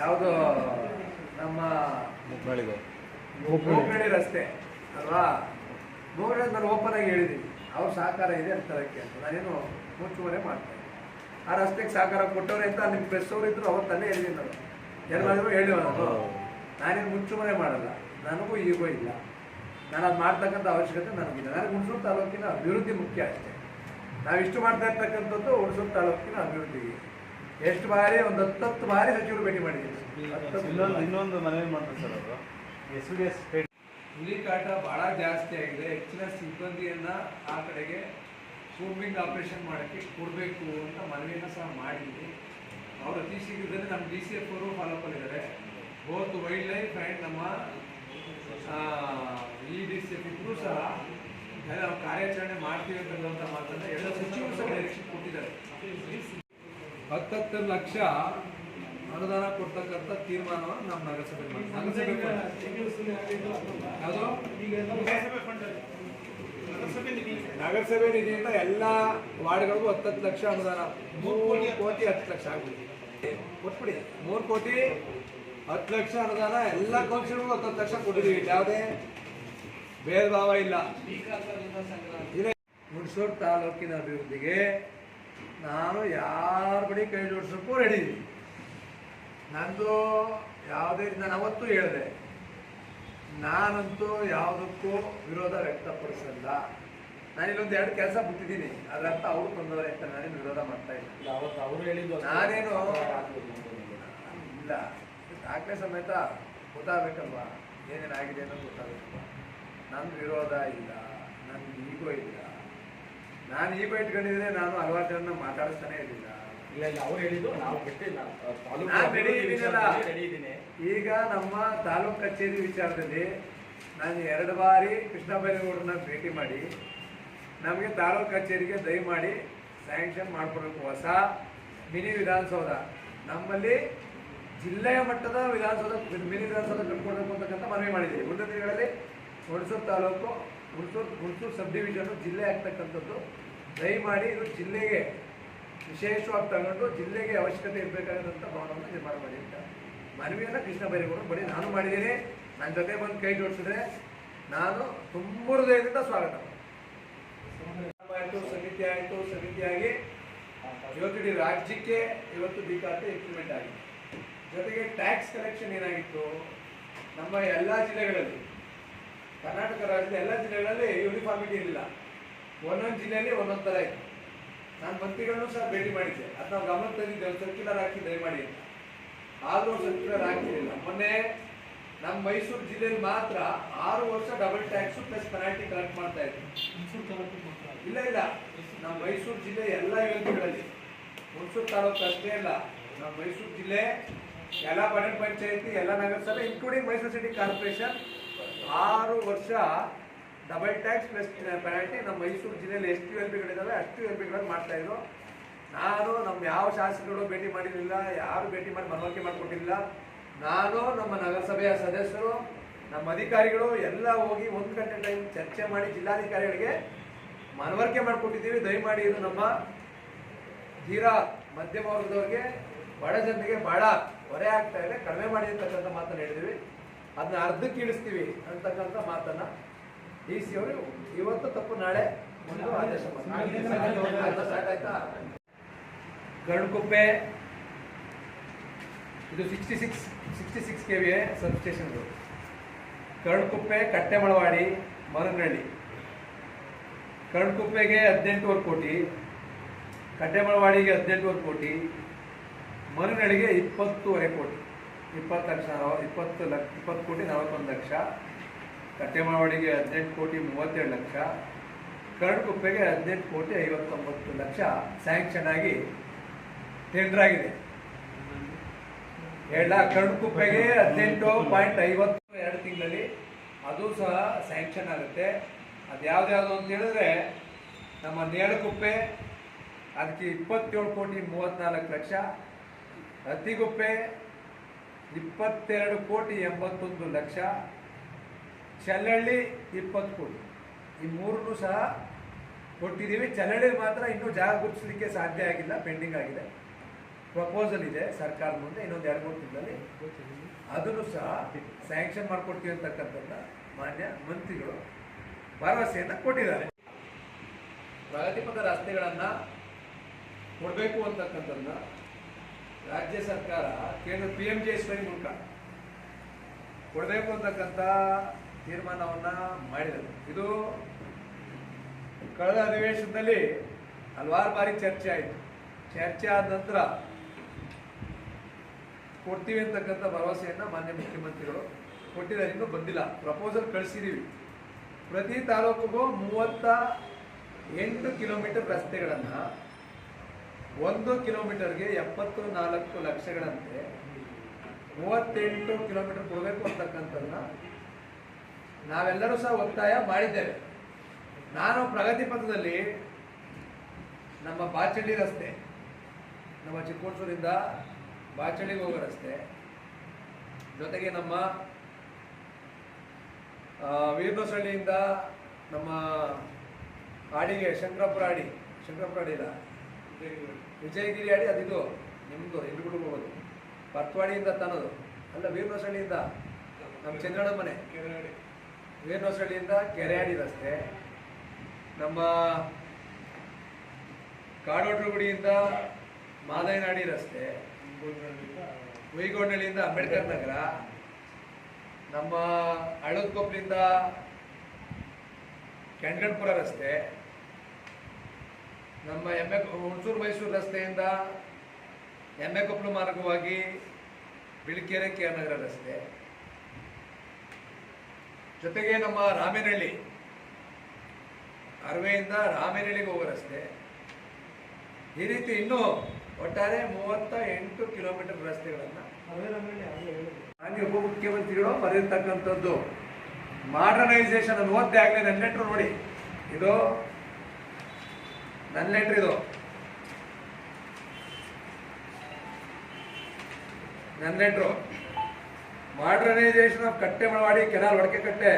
ಯಾವುದು ನಮ್ಮ ಮೂಗನಹಳ್ಳಿ ರಸ್ತೆ ಅಲ್ವಾ? ಮೂಗನಹಳ್ಳಿ ನಾನು ಓಪನ್ ಆಗಿ ಹೇಳಿದ್ದೀನಿ. ಅವ್ರ ಸಹಕಾರ ಇದೆ ಅಂತ ಅದಕ್ಕೆ ಅಂತ. ನಾನೇನು ಮುಚ್ಚುವರೆ ಮಾಡ್ತೇನೆ ಆ ರಸ್ತೆಗೆ ಸಹಕಾರ ಕೊಟ್ಟವ್ರೆ ಅಂತ ನಿಮ್ಮ ಪ್ರೆಸ್ ಅವರು ಇದ್ರು ಅವ್ರು ತಾನೇ ಹೇಳಿದ್ದೀನಿ ನಾನು ಎಲ್ಲಾದರೂ ಹೇಳಿವ ನಾನು ನಾನೇನು ಮುಚ್ಚುಮರೆ ಮಾಡಲ್ಲ. ನನಗೂ ಈಗೋ ಇಲ್ಲ. ನಾನು ಅದು ಮಾಡ್ತಕ್ಕಂಥ ಅವಶ್ಯಕತೆ ನನಗಿಲ್ಲ. ನನಗೆ ಹುಣಸೂರು ತಾಲೂಕಿನ ಅಭಿವೃದ್ಧಿ ಮುಖ್ಯ ಅಷ್ಟೇ. ನಾವಿಷ್ಟು ಮಾಡ್ತಾ ಇರ್ತಕ್ಕಂಥದ್ದು ಹುಣಸೂರು ತಾಲೂಕಿನ ಅಭಿವೃದ್ಧಿಗೆ. ಎಷ್ಟು ಬಾರಿ ಒಂದು ಹತ್ತತ್ತು ಬಾರಿ ಸಚಿವರು ಭೇಟಿ ಮಾಡಿದ್ದೀನಿ ಇನ್ನೊಂದು. ಇನ್ನೊಂದು ಮನವಿ ಮಾಡ್ತಾರೆ ಸರ್ ಅವರು. ಎಸ್ ಡಿ ಎಸ್ ಹುಲಿ ಭಾಳ ಬಹಳ ಜಾಸ್ತಿ ಆಗಿದೆ. ಹೆಚ್ಚಿನ ಸಿಬ್ಬಂದಿಯನ್ನು ಆ ಕಡೆಗೆ ಸೂಮಿಂಗ್ ಆಪರೇಷನ್ ಮಾಡೋಕ್ಕೆ ಕೊಡಬೇಕು ಅಂತ ಮನವಿಯನ್ನು ಸಹ ಮಾಡಿದ್ವಿ. ಅವರು ಅತಿ ಶೀಘ್ರದಲ್ಲಿ ನಮ್ಮ ಡಿ ಸಿ ಎಫ್ ಅವರು ಫಾಲೋ ಆಗಿದ್ದಾರೆ ಬೋತ್ ವೈಲ್ಡ್ ಲೈಫ್ ಆ್ಯಂಡ್ ನಮ್ಮ ಇ ಡಿ ಸಿ ಎಫ್ ಇಬ್ಬರು ಸಹ ನಾವು ಕಾರ್ಯಾಚರಣೆ ಮಾಡ್ತೀವಿ ಅಂತ ಮಾತನ್ನ ಎಲ್ಲ ಸಚಿವರು ಸಹ ಡೈರೆಕ್ಷನ್ ಕೊಟ್ಟಿದ್ದಾರೆ. ಹತ್ತತ್ತು ಲಕ್ಷ ಅನುದಾನ ಕೊಡ್ತಕ್ಕಂಥ ತೀರ್ಮಾನವನ್ನು ನಮ್ಮ ನಗರಸಭೆ ನಗರಸಭೆ ನಿಧಿಯಿಂದ ಎಲ್ಲ ವಾರ್ಡ್ಗಳಿಗೂ ಹತ್ತತ್ತು ಲಕ್ಷ ಅನುದಾನ. ಮೂರು ಕೋಟಿ ಹತ್ತು ಲಕ್ಷ ಆಗ್ಬಿಡಿ ಕೊಟ್ಬಿಡಿ. ಮೂರು ಕೋಟಿ ಹತ್ತು ಲಕ್ಷ ಅನುದಾನ ಎಲ್ಲ ಕೌನ್ಸಿಲ್ಗೂ ಹತ್ತತ್ತು ಲಕ್ಷ ಕೊಟ್ಟಿದ್ದೀವಿ. ಯಾವುದೇ ಭೇದ ಭಾವ ಇಲ್ಲ ಹುಣಸೂರು ತಾಲೂಕಿನ ಅಭಿವೃದ್ಧಿಗೆ ನಾನು ಯಾರ ಬಳಿ ಕೈ ಜೋಡಿಸೋಕ್ಕೂ ರೆಡಿ ನಂದು ಯಾವುದೇ ನಾನು ಅವತ್ತು ಹೇಳಿದೆ ನಾನಂತೂ ಯಾವುದಕ್ಕೂ ವಿರೋಧ ವ್ಯಕ್ತಪಡಿಸಲ್ಲ. ನಾನು ಇಲ್ಲೊಂದು ಎರಡು ಕೆಲಸ ಬಿಟ್ಟಿದ್ದೀನಿ ಅದರರ್ಥ ಅವರು ತೊಂದರೆ ಅಂತ ನಾನೇನು ವಿರೋಧ ಮಾಡ್ತಾ ಇಲ್ಲ. ಅವತ್ತು ಅವರು ಹೇಳಿದ್ದು ನಾನೇನು ಇಲ್ಲ. ದಾಖಲೆ ಸಮೇತ ಗೊತ್ತಾಗಬೇಕಲ್ವಾ? ಏನೇನಾಗಿದೆ ಅನ್ನೋದು ಗೊತ್ತಾಗಬೇಕಲ್ವಾ? ನನ್ನ ವಿರೋಧ ಇಲ್ಲ ನನ್ನ ಈಗೋ ಇಲ್ಲ. ನಾನು ಈ ಇಟ್ಕೊಂಡಿದ್ರೆ ನಾನು ಹಲವಾರು ಜನ ಮಾತಾಡಿಸ್ತಾನೆ ಇರಲಿಲ್ಲ. ಇಲ್ಲ ಇಲ್ಲ ಅವ್ರು ಹೇಳಿದ್ದು ನಾವು ಬಿಟ್ಟಿಲ್ಲ. ನಾನು ರೆಡಿ. ಇದ್ದೀನಿ ಈಗ ನಮ್ಮ ತಾಲೂಕ್ ಕಚೇರಿ ವಿಚಾರದಲ್ಲಿ ನಾನು ಎರಡು ಬಾರಿ ಕೃಷ್ಣ ಬೈರೇಗೌಡರನ್ನ ಭೇಟಿ ಮಾಡಿ ನಮಗೆ ತಾಲೂಕ್ ಕಚೇರಿಗೆ ದಯಮಾಡಿ ಸ್ಯಾಂಕ್ಷನ್ ಮಾಡ್ಕೊಡ್ಬೇಕು. ಹೊಸ ಮಿನಿ ವಿಧಾನಸೌಧ. ನಮ್ಮಲ್ಲಿ ಜಿಲ್ಲೆಯ ಮಟ್ಟದ ವಿಧಾನಸೌಧ ಮಿನಿ ವಿಧಾನಸೌಧ ಕಟ್ಕೊಡ್ಬೇಕು ಅಂತಕ್ಕಂಥ ಮನವಿ ಮಾಡಿದ್ದೀವಿ. ಮುಂದಿನ ದಿನಗಳಲ್ಲಿ ಹುಣಸೂರು ತಾಲೂಕು, ಹುಣಸೂರು ಹುಣಸೂರು ಸಬ್ ಡಿವಿಷನ್ ಜಿಲ್ಲೆ ಆಗ್ತಕ್ಕಂಥದ್ದು. ದಯಮಾಡಿ ಇದು ಜಿಲ್ಲೆಗೆ ವಿಶೇಷವಾಗಿ ತಗೊಂಡು ಜಿಲ್ಲೆಗೆ ಅವಶ್ಯಕತೆ ಇರಬೇಕಾದಂಥ ಭವನವನ್ನು ನಿರ್ಮಾಣ ಅಂತ. ಮನವಿಯನ್ನು ಕೃಷ್ಣ ಬೈರೇಗೌಡರು ಬಳಿ ನಾನು ಮಾಡಿದ್ದೀನಿ. ನನ್ನ ಜೊತೆ ಬಂದು ಕೈ ಜೋಡಿಸಿದ್ರೆ ನಾನು ತುಂಬ ಹೃದಯದಿಂದ ಸ್ವಾಗತ. ಆಯಿತು, ಸಮಿತಿ ಆಯಿತು ಸಮಿತಿಯಾಗಿ ಇವತ್ತು ಇಡೀ ರಾಜ್ಯಕ್ಕೆ ಇವತ್ತು ಬಿ ಖಾತೆ ಇಂಪ್ಲಿಮೆಂಟ್ ಆಗಿದೆ. ಜೊತೆಗೆ ಟ್ಯಾಕ್ಸ್ ಕಲೆಕ್ಷನ್ ಏನಾಗಿತ್ತು? ನಮ್ಮ ಎಲ್ಲ ಜಿಲ್ಲೆಗಳಲ್ಲಿ ಕರ್ನಾಟಕ ರಾಜ್ಯದ ಎಲ್ಲ ಜಿಲ್ಲೆಗಳಲ್ಲಿ ಯೂನಿಫಾರ್ಮಿಟಿ ಇರಲಿಲ್ಲ. ಒಂದೊಂದು ಜಿಲ್ಲೆಯಲ್ಲಿ ಒಂದೊಂದು ಥರ ಇತ್ತು. ನಾನು ಮಂತ್ರಿಗಳನ್ನು ಸಹ ಭೇಟಿ ಮಾಡಿದ್ದೆ. ಅದು ನಾವು ತಂದಿದ್ದೆ ಒಂದು ಸರ್ಕ್ಯುಲರ್ ಹಾಕಿ ದಯಮಾಡಿ ಅಂತ. ಆದರೂ ಸರ್ಕ್ಯುಲರ್ ಹಾಕಿರಲಿಲ್ಲ. ಮೊನ್ನೆ ನಮ್ಮ ಮೈಸೂರು ಜಿಲ್ಲೆಯಲ್ಲಿ ಮಾತ್ರ ಆರು ವರ್ಷ double tax plus penalty collect ಮಾಡ್ತಾ ಇದ್ರು. ಇಲ್ಲ ಇಲ್ಲ. ನಮ್ಮ ಮೈಸೂರು ಜಿಲ್ಲೆ ಎಲ್ಲ ಯೋಜನೆಗಳಲ್ಲಿ. ಹುಣಸೂರು ತಾಲೂಕು ಅಷ್ಟೇ ಇಲ್ಲ ನಮ್ಮ ಮೈಸೂರು ಜಿಲ್ಲೆ ಎಲ್ಲ ಪಟ್ಟಣ ಪಂಚಾಯತಿ ಎಲ್ಲ ನಗರಸಭೆ ಇನ್ಕ್ಲೂಡಿಂಗ್ ಮೈಸೂರು ಸಿಟಿ ಕಾರ್ಪೊರೇಷನ್ ಆರು ವರ್ಷ ಡಬಲ್ ಟ್ಯಾಕ್ಸ್ ಪ್ಲಸ್ ಪೆನಾಲ್ಟಿ ನಮ್ಮ ಮೈಸೂರು ಜಿಲ್ಲೆಯಲ್ಲಿ ಎಷ್ಟು ಎಲ್ ಪಿಗಳಿದ್ದಾವೆ ಅಷ್ಟು ಎಲ್ ಮಾಡ್ತಾ ಇದ್ರು. ನಾನು ನಮ್ಮ ಯಾವ ಶಾಸಕರು ಭೇಟಿ ಮಾಡಿರಲಿಲ್ಲ, ಯಾರು ಭೇಟಿ ಮಾಡಿ ಮನವರಿಕೆ ಮಾಡಿಕೊಟ್ಟಿಲ್ಲ ನಾನು ನಮ್ಮ ನಗರಸಭೆಯ ಸದಸ್ಯರು, ನಮ್ಮ ಅಧಿಕಾರಿಗಳು ಎಲ್ಲ ಹೋಗಿ ಒಂದು ಗಂಟೆ ಟೈಮ್ ಚರ್ಚೆ ಮಾಡಿ ಜಿಲ್ಲಾಧಿಕಾರಿಗಳಿಗೆ ಮನವರಿಕೆ ಮಾಡಿಕೊಟ್ಟಿದ್ದೀವಿ. ದಯಮಾಡಿ ಇದು ನಮ್ಮ ಧೀರಾ ಮಧ್ಯಮ ವರ್ಗದವ್ರಿಗೆ, ಬಡ ಜನರಿಗೆ ಬಹಳ ಹೊರೆ ಆಗ್ತಾ ಇದೆ. ಕಡಿಮೆ ಮಾಡಿ ಮಾತನ್ನು ಹೇಳಿದ್ದೀವಿ. ಅದನ್ನ ಅರ್ಧಕ್ಕೆ ಇಳಿಸ್ತೀವಿ ಅಂತಕ್ಕಂಥ ಮಾತನ್ನ ಡಿ ಸಿ ಅವರು ಇವತ್ತು ತಪ್ಪು ನಾಳೆ ಒಂದು ಆದೇಶ ಸಾಕಾಯ್ತಾ ಇದು sixty six sixty six K V sub ಸ್ಟೇಷನ್ಗಳು ಕಟ್ಟೆ ಕಟ್ಟೆಮಳವಾಡಿ ಮರನಹಳ್ಳಿ. ಕರಡ್ಕುಪ್ಪೆಗೆ ಹದಿನೆಂಟುವರೆ ಕೋಟಿ ಕಟ್ಟೆಮಳವಾಡಿಗೆ ಹದಿನೆಂಟುವರೆ ಕೋಟಿ ಮರನಹಳ್ಳಿಗೆ ಇಪ್ಪತ್ತೂವರೆ ಕೋಟಿ. ಇಪ್ಪತ್ತು ಲಕ್ಷ ಇಪ್ಪತ್ತು ಲಕ್ಷ ಇಪ್ಪತ್ತು ಕೋಟಿ ನಲವತ್ತೊಂದು ಲಕ್ಷ. ಕಟ್ಟೆಮಾವಡಿಗೆ ಹದಿನೆಂಟು ಕೋಟಿ ಮೂವತ್ತೇಳು ಲಕ್ಷ. ಕರಡ್ಕುಪ್ಪೆಗೆ ಹದಿನೆಂಟು ಕೋಟಿ ಐವತ್ತೊಂಬತ್ತು ಲಕ್ಷ. ಸ್ಯಾಂಕ್ಷನ್ ಆಗಿ ಟೆಂಡರ್ ಆಗಿದೆ ಹೇಳ ಕರಡ್ಕುಪ್ಪೆಗೆ ಹದಿನೆಂಟು ಪಾಯಿಂಟ್ ಐವತ್ತು ಎರಡು ತಿಂಗಳಲ್ಲಿ ಅದು ಸಹ ಸ್ಯಾಂಕ್ಷನ್ ಆಗುತ್ತೆ. ಅದು ಯಾವ್ದ್ಯಾವ್ದು ಅಂತ ಹೇಳಿದ್ರೆ ನಮ್ಮ ನೇಳುಗುಪ್ಪೆ ಅದಕ್ಕೆ ಇಪ್ಪತ್ತೇಳು ಕೋಟಿ ಮೂವತ್ತ್ನಾಲ್ಕು ಲಕ್ಷ. ಹತ್ತಿಗುಪ್ಪೆ ಇಪ್ಪತ್ತೆರಡು ಕೋಟಿ ಎಂಬತ್ತೊಂದು ಲಕ್ಷ ಚಲ್ಲಳ್ಳಿ ಇಪ್ಪತ್ತು ಕೋಟಿ. ಈ ಮೂರನ್ನು ಸಹ ಕೊಟ್ಟಿದ್ದೀವಿ. ಚಲ್ಲಳ್ಳಿ ಮಾತ್ರ ಇನ್ನೂ ಜಾಗ ಗುರುತಿಸಲಿಕ್ಕೆ ಸಾಧ್ಯ ಆಗಿಲ್ಲ, ಪೆಂಡಿಂಗ್ ಆಗಿದೆ. ಪ್ರಪೋಸಲ್ ಇದೆ ಸರ್ಕಾರ ಮುಂದೆ, ಇನ್ನೊಂದು ಎರಡು ಮೂರು ತಿಂಗಳಲ್ಲಿ. ಅದನ್ನು ಸಹ ಸ್ಯಾಂಕ್ಷನ್ ಮಾಡ್ಕೊಡ್ತೀವಿ ಅಂತಕ್ಕಂಥದ್ದನ್ನ ಮಾನ್ಯ ಮಂತ್ರಿಗಳು ಭರವಸೆಯನ್ನು ಕೊಟ್ಟಿದ್ದಾರೆ. ಪ್ರಗತಿಪಥ ರಸ್ತೆಗಳನ್ನು ಕೊಡಬೇಕು ಅಂತಕ್ಕಂಥದ್ದನ್ನ ರಾಜ್ಯ ಸರ್ಕಾರ ಕೇಂದ್ರ P M J S Y ಮೂಲಕ ಕೊಡಬೇಕು ಅಂತಕ್ಕಂಥ ತೀರ್ಮಾನವನ್ನು ಮಾಡಿದರು. ಇದು ಕಳೆದ ಅಧಿವೇಶನದಲ್ಲಿ ಹಲವಾರು ಬಾರಿ ಚರ್ಚೆ ಆಯಿತು. ಚರ್ಚೆ ಆದ ನಂತರ ಕೊಡ್ತೀವಿ ಅಂತಕ್ಕಂಥ ಭರವಸೆಯನ್ನು ಮಾನ್ಯ ಮುಖ್ಯಮಂತ್ರಿಗಳು ಕೊಟ್ಟಿದ್ದಾರೆ. ಇನ್ನೂ ಬಂದಿಲ್ಲ. ಪ್ರಪೋಸಲ್ ಕಳಿಸಿದ್ದೀವಿ ಪ್ರತಿ ತಾಲೂಕಿಗೂ ಮೂವತ್ತ ಎಂಟು ಕಿಲೋಮೀಟರ್ ರಸ್ತೆಗಳನ್ನು ಒಂದು ಕಿಲೋಮೀಟರ್ಗೆ ಎಪ್ಪತ್ತು ನಾಲ್ಕು ಲಕ್ಷಗಳಂತೆ ಮೂವತ್ತೆಂಟು ಕಿಲೋಮೀಟರ್ ಕೊಡಬೇಕು ಅಂತಕ್ಕಂಥದ್ದನ್ನ ನಾವೆಲ್ಲರೂ ಸಹ ಒತ್ತಾಯ ಮಾಡಿದ್ದೇವೆ. ನಾನು ಪ್ರಗತಿ ಪಥದಲ್ಲಿ ನಮ್ಮ ಬಾಚಳ್ಳಿ ರಸ್ತೆ ನಮ್ಮ ಚಿಕ್ಕೋಡ್ಸೂರಿಂದ ಬಾಚಳ್ಳಿಗೆ ಹೋಗೋ ರಸ್ತೆ ಜೊತೆಗೆ ನಮ್ಮ ಆ, ವೀರಬಸಳ್ಳಿಯಿಂದ ನಮ್ಮ ಆಡಿಗೆ ಶಂಕರಪುರ ಆಡಿ ಶಂಕರಪುರ ಆಡಿ ಇಲ್ಲ ವಿಜಯಗಿರಿ ಆಡಿ ಅದಿದು ನಿಮ್ಮದು ಹಿಂದ್ಗುಡಿಗೆ ಹೋಗೋದು. ಪರ್ತ್ವಾಡಿಯಿಂದ ತನ್ನೋದು ಅಲ್ಲ ವೀರಬಸಳ್ಳಿಯಿಂದ ನಮ್ಮ ಚಂದ್ರಣ್ಣ ಮನೆ. ವೀರಬಸಳ್ಳಿಯಿಂದ ಕೆರೆಯಾಡಿ ರಸ್ತೆ ನಮ್ಮ ಕಾಡೋಟ್ರಗುಡಿಯಿಂದ ಮಾದಯನಾಡಿ ರಸ್ತೆ ಹುಯಿಗೋಡ್ನಳ್ಳಿಯಿಂದ ಅಂಬೇಡ್ಕರ್ ನಗರ. ನಮ್ಮ ಹಳದ್ಕೊಪ್ಲಿಂದ ಕೆಂಡಪುರ ರಸ್ತೆ ನಮ್ಮ ಎಮ್ಮೆ ಹುಣಸೂರು ಮೈಸೂರು ರಸ್ತೆಯಿಂದ ಎಮ್ಮೆ ಕೊಪ್ಪಲು ಮಾರ್ಗವಾಗಿ ಬಿಳಿಕೆರೆ ಕೆ ನಗರ ರಸ್ತೆ. ಜೊತೆಗೆ ನಮ್ಮ ರಾಮೇನಹಳ್ಳಿ ಅರವೆಯಿಂದ ರಾಮೇನಹಳ್ಳಿಗೆ ಹೋಗೋ ರಸ್ತೆ. ಈ ರೀತಿ ಇನ್ನೂ ಒಟ್ಟಾರೆ ಮೂವತ್ತ ಎಂಟು ಕಿಲೋಮೀಟರ್ ರಸ್ತೆಗಳನ್ನು ಮಾನ್ಯ ಉಪಮುಖ್ಯಮಂತ್ರಿಗಳು ಬರೆದಿರ್ತಕ್ಕಂಥದ್ದು. ಮಾಡರ್ನೈಸೇಷನ್ ಅನ್ನು ಓದ್ದೆ ನೆನ್ನೆಟ್ರು ನೋಡಿ. ಇದು ನನ್ನ ಲೆಟ್ರ್ ಇದು. ನನ್ನ ಲೆಟ್ರು ಮಾಡರ್ನೈಸೇಷನ್ ಆಫ್ ಕಟ್ಟೆ ಮಳವಾಡಿ ಕೆನಾಲ್ ಒಡಕೆ ಕಟ್ಟೆ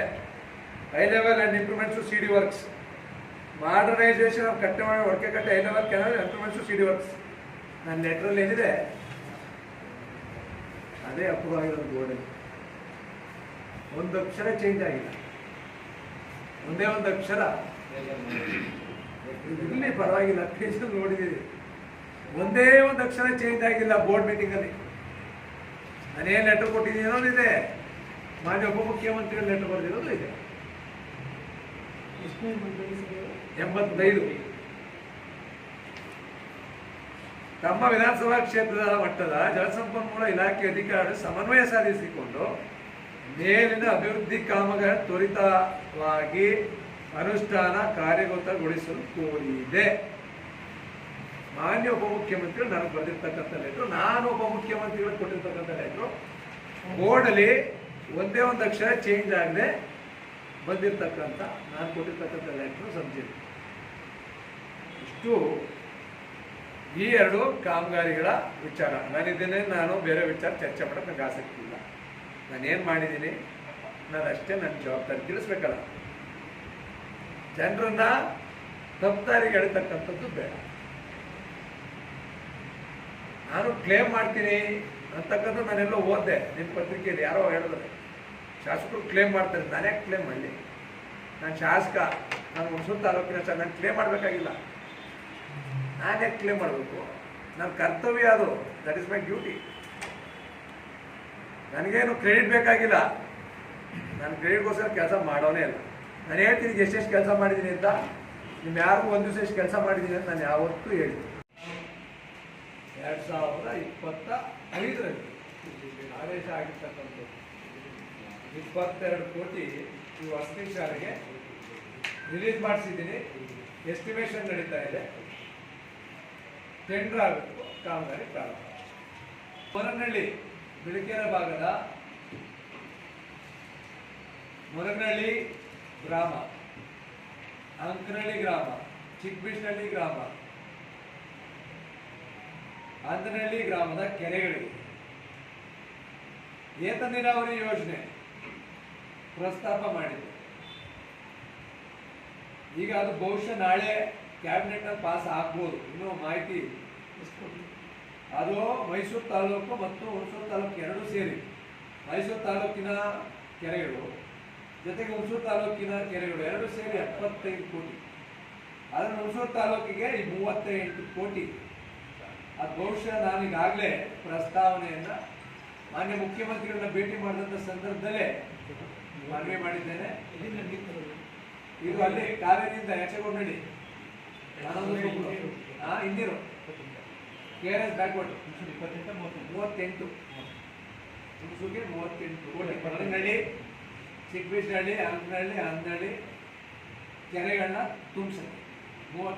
high level and improvements C D works modernisation of ಕಟ್ಟೆ ಮಾಡಿ ಒಡಕೆ ಕಟ್ಟೆ high level canal improvements C D works ನನ್ನ ಲೆಟ್ರಲ್ಲಿ ಏನಿದೆ? ಅದೇ ಅಪ್ರೂವ್ ಆಗಿರೋದು ಬೋರ್ಡಲ್ಲಿ ಒಂದು ಅಕ್ಷರ ಚೇಂಜ್ ಆಗಿಲ್ಲ. ಒಂದೇ ಒಂದು ಅಕ್ಷರ. ಇಲ್ಲಿ ಪರವಾಗಿಲ್ಲ. ಪೇಜಲ್ಲಿ ನೋಡಿದ್ದೀವಿ ಒಂದೇ ಒಂದು ಅಕ್ಷರ ಚೇಂಜ್ ಆಗಿಲ್ಲ ಬೋರ್ಡ್ ಮೀಟಿಂಗಲ್ಲಿ ನಾನೇನು ಲೆಟರ್ ಕೊಟ್ಟಿದ್ದೀನಿ ಇದೆ. ಮಾನ್ಯ ಉಪಮುಖ್ಯಮಂತ್ರಿಗಳು ಲೆಟರ್ ಬರೆದಿರೋದು ಇದೆ. ಎಂಬತ್ತೈದು. ತಮ್ಮ ವಿಧಾನಸಭಾ ಕ್ಷೇತ್ರದ ಮಟ್ಟದ ಜಲಸಂಪನ್ಮೂಲ ಇಲಾಖೆ ಅಧಿಕಾರಿಗಳು ಸಮನ್ವಯ ಸಾಧಿಸಿಕೊಂಡು ಮೇಲಿನ ಅಭಿವೃದ್ಧಿ ಕಾಮಗಾರಿ ತ್ವರಿತವಾಗಿ ಅನುಷ್ಠಾನ ಕಾರ್ಯಗತಗೊಳಿಸಲು ಕೋರಿದೆ. ಮಾನ್ಯ ಉಪಮುಖ್ಯಮಂತ್ರಿಗಳು ನನಗೆ ಬರೆದಿರ್ತಕ್ಕಂಥ ಲೆಟ್ರು ನಾನು ಉಪಮುಖ್ಯಮಂತ್ರಿಗಳು ಕೊಟ್ಟಿರ್ತಕ್ಕಂಥ ಲೆಟ್ರು ಬೋರ್ಡಲ್ಲಿ ಒಂದೇ ಒಂದು ಅಕ್ಷರ ಚೇಂಜ್ ಆಗದೆ ಬಂದಿರ್ತಕ್ಕಂಥ, ನಾನು ಕೊಟ್ಟಿರ್ತಕ್ಕಂಥ ಲೆಟ್ರು ಸಂಚಿದೆ ಇಷ್ಟು ಈ ಎರಡು ಕಾಮಗಾರಿಗಳ ವಿಚಾರ. ನಾನಿದ್ದೇನೆ ನಾನು ಬೇರೆ ವಿಚಾರ ಚರ್ಚೆ ಮಾಡೋಕ್ಕೆ ನನಗೆ ಆಸಕ್ತಿ ಇಲ್ಲ. ನಾನೇನು ಮಾಡಿದ್ದೀನಿ? ನಾನು ಅಷ್ಟೇ ನನ್ನ ಜವಾಬ್ದಾರಿ ತಿಳಿಸ್ಬೇಕಲ್ಲ ಜನರನ್ನ ತಪ್ಪದಾರಿಗೆ ಎಳಿತಕ್ಕಂಥದ್ದು ಬೇಡ. ನಾನು ಕ್ಲೇಮ್ ಮಾಡ್ತೀನಿ ಅಂತಕ್ಕಂಥ ನಾನೆಲ್ಲೋ ಓದಿದೆ. ನಿಮ್ಮ ಪತ್ರಿಕೆಯಲ್ಲಿ ಯಾರೋ ಹೇಳಿದ್ರೆ. ಶಾಸಕರು ಕ್ಲೇಮ್ ಮಾಡ್ತಾರೆ. ನಾನೇ ಕ್ಲೇಮ್ ಮಾಡಲಿ? ನಾನು ಶಾಸಕ, ನಾನು ಹುಣಸೂರು ತಾಲೂಕಿನ ಸರ್ ನಾನು ಕ್ಲೇಮ್ ಮಾಡಬೇಕಾಗಿಲ್ಲ. ನಾನೇ ಕ್ಲೇಮ್ ಮಾಡಬೇಕು? ನನ್ನ ಕರ್ತವ್ಯ ಅದು. ದಟ್ ಇಸ್ ಮೈ ಡ್ಯೂಟಿ ನನಗೇನು ಕ್ರೆಡಿಟ್ ಬೇಕಾಗಿಲ್ಲ. ನಾನು ಕ್ರೆಡಿಟ್ಗೋಸ್ಕರ ಕೆಲಸ ಮಾಡೋನೇ ಇಲ್ಲ. ನಾನು ಹೇಳ್ತೀನಿ ಎಷ್ಟೆಷ್ಟು ಕೆಲಸ ಮಾಡಿದ್ದೀನಿ ಅಂತ. ನಿಮ್ಮ ಯಾರಿಗೂ ಒಂದು ದಿವಸ ಎಷ್ಟು ಕೆಲಸ ಮಾಡಿದ್ದೀನಿ ಅಂತ ನಾನು ಯಾವತ್ತೂ ಹೇಳಿದ್ದೀನಿ ಎರಡು ಸಾವಿರದ ಇಪ್ಪತ್ತ ಐದರಲ್ಲಿ ಆದೇಶ ಆಗಿರ್ತಕ್ಕಂಥದ್ದು. ಇಪ್ಪತ್ತೆರಡು ಕೋಟಿ ಈ ವಸತಿ ಶಾಲೆಗೆ ರಿಲೀಸ್ ಮಾಡಿಸಿದ್ದೀನಿ. ಎಸ್ಟಿಮೇಷನ್ ನಡೀತಾ ಇದೆ. ಟೆಂಡರ್ ಆಗಬೇಕು ಕಾಮಗಾರಿ ಪ್ರಾರಂಭ. ಮೊರನಹಳ್ಳಿ ಬಿಳಿಕೆರೆ ಭಾಗದ ಮೊರನಹಳ್ಳಿ ಗ್ರಾಮ. ಅಂಕನಹಳ್ಳಿ ಗ್ರಾಮ, ಚಿಕ್ಕಬಿಸ್ನಹಳ್ಳಿ ಗ್ರಾಮ. ಅಂದನಹಳ್ಳಿ ಗ್ರಾಮದ ಕೆರೆಗಳಿಗೆ ಏತ ನೀರಾವರಿ ಯೋಜನೆ ಪ್ರಸ್ತಾಪ ಮಾಡಿದೆ. ಈಗ ಅದು ಬಹುಶಃ ನಾಳೆ ಕ್ಯಾಬಿನೆಟ್ ಪಾಸ್ ಆಗ್ಬೋದು. ಇನ್ನೂ ಮಾಹಿತಿ ಅದು ಮೈಸೂರು ತಾಲೂಕು ಮತ್ತು ಹುಣಸೂರು ತಾಲೂಕು ಎರಡೂ ಸೇರಿ ಮೈಸೂರು ತಾಲೂಕಿನ ಕೆರೆಗಳು ಜೊತೆಗೆ ಹುಣಸೂರು ತಾಲೂಕಿನ ಕೆರೆಗಳು ಎರಡು ಸೇರಿ ಎಪ್ಪತ್ತೈದು ಕೋಟಿ. ಆದರೆ ಹುಣಸೂರು ತಾಲೂಕಿಗೆ ಈ ಮೂವತ್ತೆಂಟು ಕೋಟಿ. ಅದು ಬಹುಶಃ ನಾನೀಗಾಗಲೇ ಪ್ರಸ್ತಾವನೆಯನ್ನು ಮಾನ್ಯ ಮುಖ್ಯಮಂತ್ರಿಗಳನ್ನ ಭೇಟಿ ಮಾಡಿದಂಥ ಸಂದರ್ಭದಲ್ಲೇ ಮನವಿ ಮಾಡಿದ್ದೇನೆ. ಇದು ಅಲ್ಲಿ ಕಾವೇರಿಯಿಂದ ಹಾಂ ಇಂದಿರು ಕೆ ಆರ್ ಎಸ್ ಬ್ಯಾಕ್ವರ್ಡ್. ಮೂವತ್ತೆಂಟು. ಮೂವತ್ತೆಂಟು ಕೋಟಿ. ಪರನಹಳ್ಳಿ ಚಿಕ್ಕಬೀಜನಹಳ್ಳಿ ಅಂಕನಹಳ್ಳಿ ಹಂದನಹಳ್ಳಿ ಕೆರೆಗಳನ್ನ ತುಂಬಿಸುತ್ತೆ ಮೂವತ್ತು